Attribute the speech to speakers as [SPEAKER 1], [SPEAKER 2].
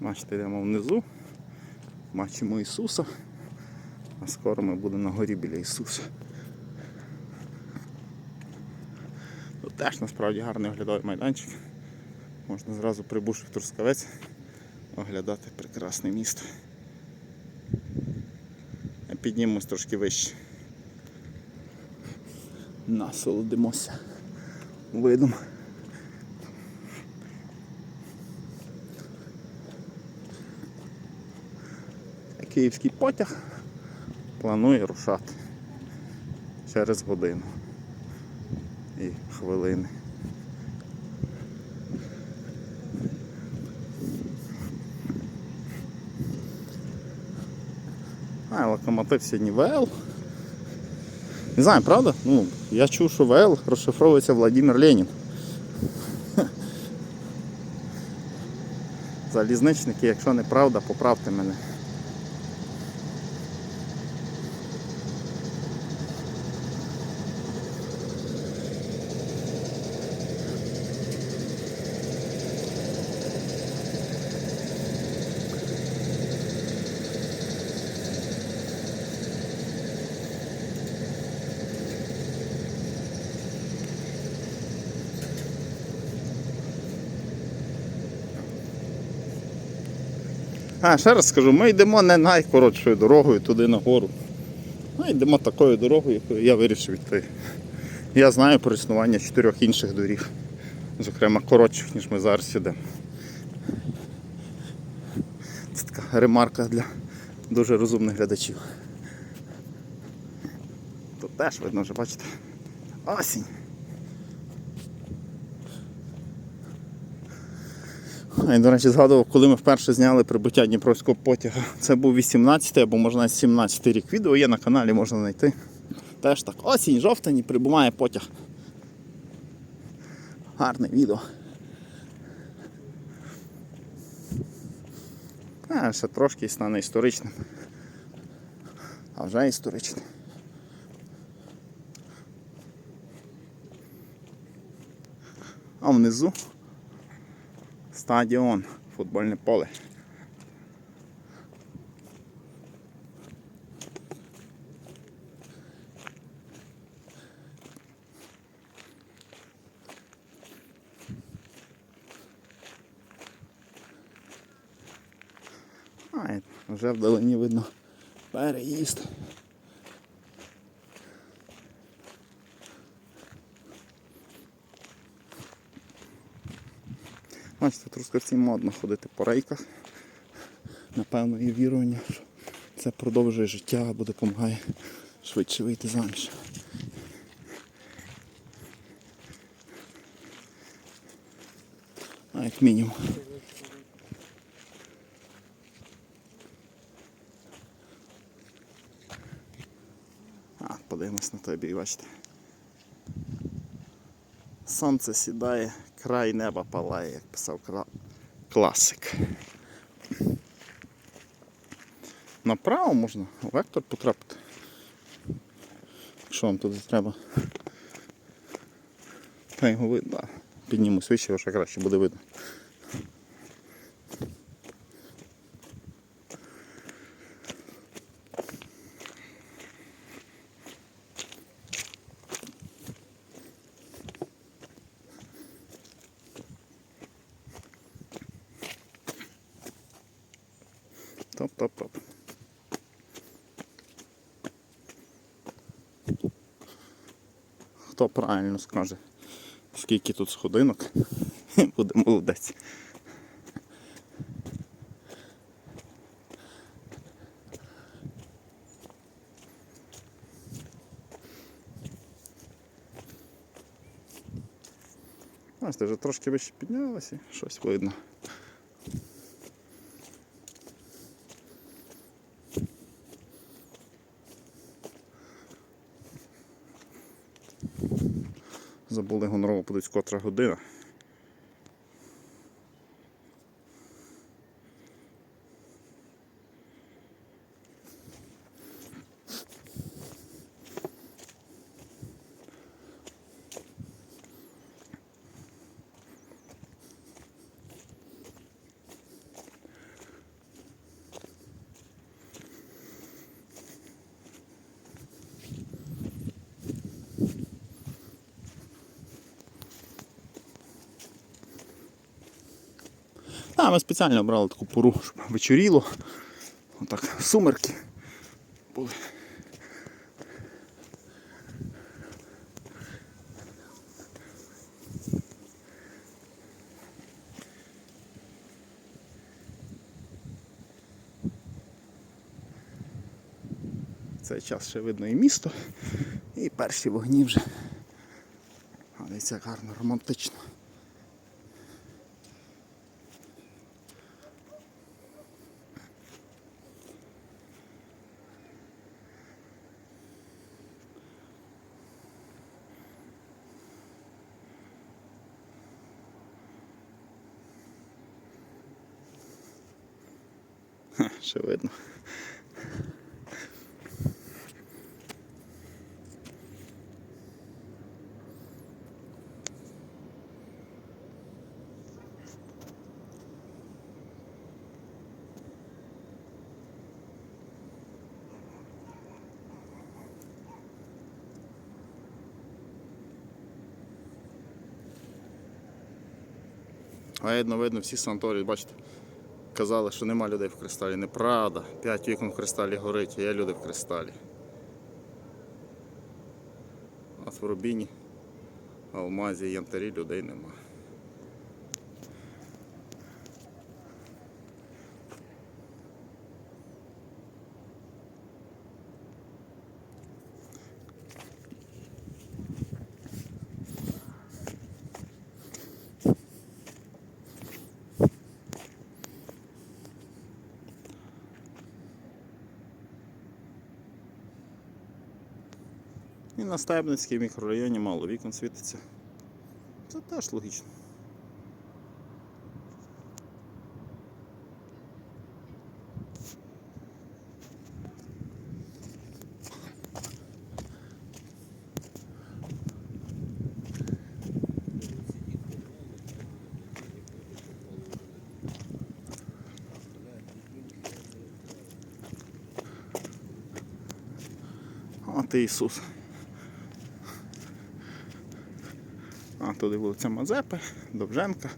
[SPEAKER 1] Бачите, йдемо внизу. Бачимо Ісуса. А скоро ми будемо на горі біля Ісуса. Тут теж насправді гарний оглядовий майданчик. Можна зразу прибувши в Трускавець оглядати прекрасне місто. Піднімемось трошки вище. Насолодимося видом. Київський потяг планує рушати через годину і хвилини. А, локомотив сьогодні ВЛ. Не знаю, правда? Ну, я чув, що ВЛ розшифровується Владимир Ленін. Залізничники, якщо неправда, поправте мене. А, ще раз скажу, ми йдемо не найкоротшою дорогою туди нагору. Ми йдемо такою дорогою, якою я вирішив йти. Я знаю про існування чотирьох інших доріг, зокрема коротших, ніж ми зараз йдемо. Це така ремарка для дуже розумних глядачів. Тут теж видно вже, бачите, осінь. І, до речі, згадував, коли ми вперше зняли прибуття Дніпровського потяга. Це був 18 або можна 17 рік. Відео є на каналі, можна знайти. Теж так. Осінь, жовтень і прибуває потяг. Гарне відео. А, ще трошки і стане історичним. А вже історичним. А внизу стадіон, футбольне поле. А, вже вдалині видно переїзд. Бачите, Трускавці модно ходити по рейках. Напевно, є вірування, що це продовжує життя або допомагає швидше вийти заміж. А як мінімум. А, подивимось на той бік, бачите. Сонце сідає, край неба палає, як писав класик. Направо можна вектор потрапити. Якщо вам туди треба. Та його видно. Піднімусь вище, вже краще буде видно. Топ-топ-топ. Хто правильно скаже, скільки тут сходинок, буде молодець. Бачите, вже трошки вище піднялося, щось видно. Забули гонорово подивись, котра година. Так, ми спеціально обрали таку пору, щоб вечоріло. Отак, сумерки були. Цей час ще видно і місто, і перші вогні вже. А дивіться, як гарно, романтично. Ще видно. Видно, видно, всі санаторії, бачите, казали, що нема людей в кристалі. Неправда. П'ять вікон в кристалі горить, а є люди в кристалі. А в Рубіні, Алмазі Янтарі людей нема. На Стебницькій мікрорайоні мало вікон світиться. Це теж логічно. От Ісус. Туди вулиця Мазепи, Довженка.